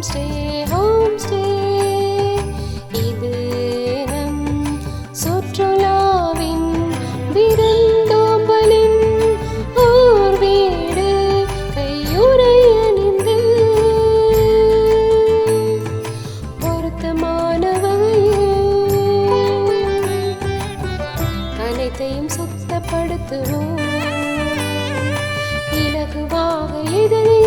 Home stay home stay இது நம் சுற்றுலாவின் விருந்தோம்பலின் ஊர் வீடு கையுறை அணிந்து பொருத்தமானவகையில் அனைத்தையும் சுத்தப்படுத்துவோம். இலகுவாக இதனை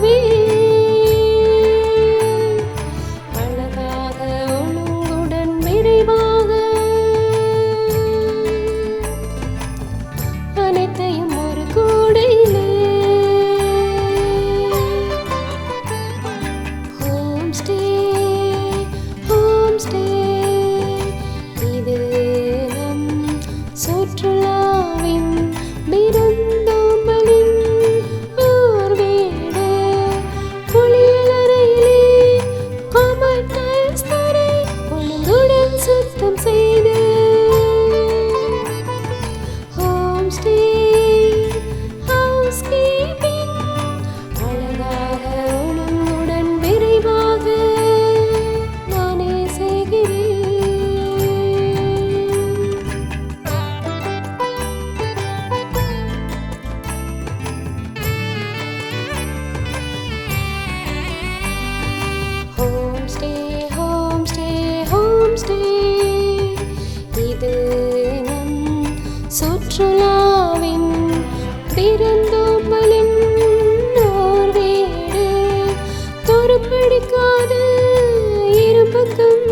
vi. சுற்றுலாவின் பெருந்தோம்பலின் நோர்வேடு. துருப்பிடிக்காத இருபக்கம்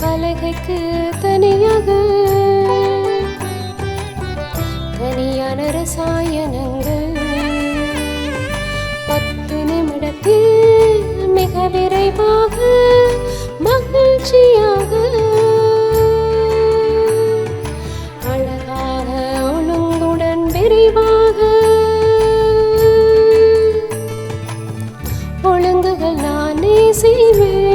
பலகைக்கு தனியாக தனியான ரசாயனங்கள். பத்து நிமிடத்தில் சடங்குகள் நானே செய்வேன்.